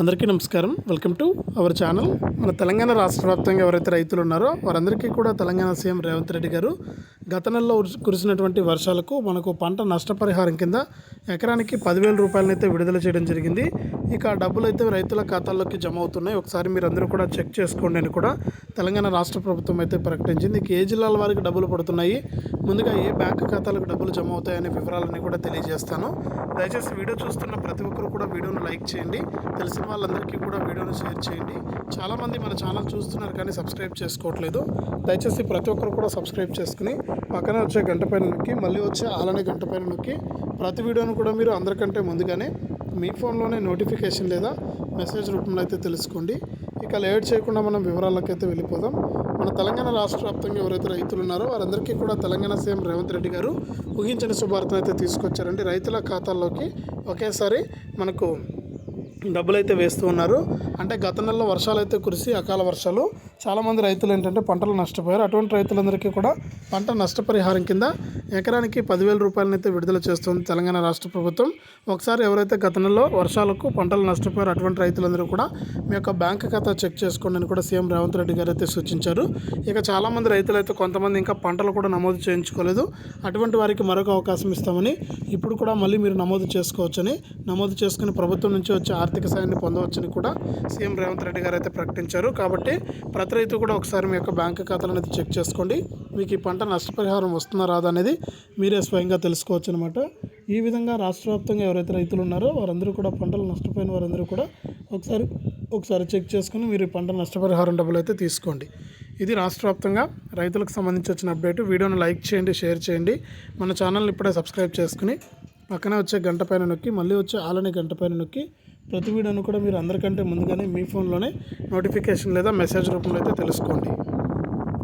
అందరికీ నమస్కారం. Welcome to our channel. మన తెలంగాణ రాష్ట్ర వ్యాప్తంగా ఎవరైతే రైతులు ఉన్నారో వారందరికీ కూడా తెలంగాణ సీఎం రేవంత్ రెడ్డి గారు గత నెలలో కురిసినటువంటి వర్షాలకు మనకు పంట నష్టపరిహారం కింద ఎకరానికి పదివేల రూపాయలనైతే విడుదల చేయడం జరిగింది. ఇక ఆ డబ్బులు అయితే రైతుల ఖాతాల్లోకి జమ అవుతున్నాయి. ఒకసారి మీరు అందరూ కూడా చెక్ చేసుకోండి అని కూడా తెలంగాణ రాష్ట్ర ప్రభుత్వం అయితే ప్రకటించింది. ఇక ఏ జిల్లాల వారికి డబ్బులు పడుతున్నాయి? ముందుగా ఏ బ్యాంక్ ఖాతాలకు డబ్బులు జమ అవుతాయనే వివరాలన్నీ కూడా తెలియజేస్తాను. దయచేసి వీడియో చూస్తున్న ప్రతి ఒక్కరు కూడా వీడియోను లైక్ చేయండి. తెలిసిన వాళ్ళందరికీ కూడా వీడియోను షేర్ చేయండి. చాలామంది మన ఛానల్ చూస్తున్నారు కానీ సబ్స్క్రైబ్ చేసుకోవట్లేదు. దయచేసి ప్రతి ఒక్కరు కూడా సబ్స్క్రైబ్ చేసుకుని పక్కన వచ్చే గంట పైన నొక్కి మళ్ళీ వచ్చే అలానే గంట పైన నొక్కి ప్రతి వీడియోను కూడా మీరు అందరికంటే ముందుగానే మీ ఫోన్లోనే నోటిఫికేషన్ లేదా మెసేజ్ రూపంలో అయితే తెలుసుకోండి. ఇక లేట్ చేయకుండా మనం వివరాలకైతే వెళ్ళిపోదాం. మన తెలంగాణ రాష్ట్ర వ్యాప్తంగా ఎవరైతే రైతులు ఉన్నారో వారందరికీ కూడా తెలంగాణ సీఎం రేవంత్ రెడ్డి గారు ఊహించని శుభార్తను అయితే తీసుకొచ్చారండి. రైతుల ఖాతాల్లోకి ఒకేసారి మనకు డబ్బులు అయితే వేస్తూ ఉన్నారు. అంటే గత నెలలో వర్షాలు అయితే కురిసి అకాల వర్షాలు చాలామంది రైతులు ఏంటంటే పంటలు నష్టపోయారు. అటువంటి రైతులందరికీ కూడా పంట నష్టపరిహారం కింద ఎకరానికి పదివేల రూపాయలను అయితే విడుదల చేస్తుంది తెలంగాణ రాష్ట్ర ప్రభుత్వం. ఒకసారి ఎవరైతే గత నెలలో వర్షాలకు పంటలు నష్టపోయారు అటువంటి రైతులందరూ కూడా మీ యొక్క బ్యాంక్ ఖాతా చెక్ చేసుకోండి అని కూడా సీఎం రేవంత్ రెడ్డి గారు అయితే సూచించారు. ఇక చాలామంది రైతులు అయితే కొంతమంది ఇంకా పంటలు కూడా నమోదు చేయించుకోలేదు. అటువంటి వారికి మరొక అవకాశం ఇస్తామని ఇప్పుడు కూడా మళ్ళీ మీరు నమోదు చేసుకోవచ్చని నమోదు చేసుకుని ప్రభుత్వం నుంచి వచ్చే ఆర్థిక సాయాన్ని పొందవచ్చని కూడా సీఎం రేవంత్ రెడ్డి గారు అయితే ప్రకటించారు. కాబట్టి ప్రతి రైతు కూడా ఒకసారి మీ యొక్క బ్యాంక్ ఖాతాలు అనేది చెక్ చేసుకోండి. మీకు ఈ పంట నష్టపరిహారం వస్తుందా రాదా అనేది మీరే స్వయంగా తెలుసుకోవచ్చు అనమాట ఈ విధంగా రాష్ట్ర వ్యాప్తంగా ఎవరైతే రైతులు ఉన్నారో వారందరూ కూడా పంటలు నష్టపోయిన వారందరూ కూడా ఒకసారి ఒకసారి చెక్ చేసుకుని మీరు ఈ పంట నష్టపరిహారం డబ్బులు అయితే తీసుకోండి. ఇది రాష్ట్ర వ్యాప్తంగా రైతులకు సంబంధించి వచ్చిన అప్డేట్. వీడియోను లైక్ చేయండి షేర్ చేయండి. మన ఛానల్ని ఇప్పుడే సబ్స్క్రైబ్ చేసుకుని పక్కనే వచ్చే గంట పైన నొక్కి మళ్ళీ వచ్చే ఆలనే గంట పైన నొక్కి ప్రతి వీడియోను కూడా మీరు అందరికంటే ముందుగానే మీ ఫోన్లోనే నోటిఫికేషన్ లేదా మెసేజ్ రూపంలో అయితే తెలుసుకోండి.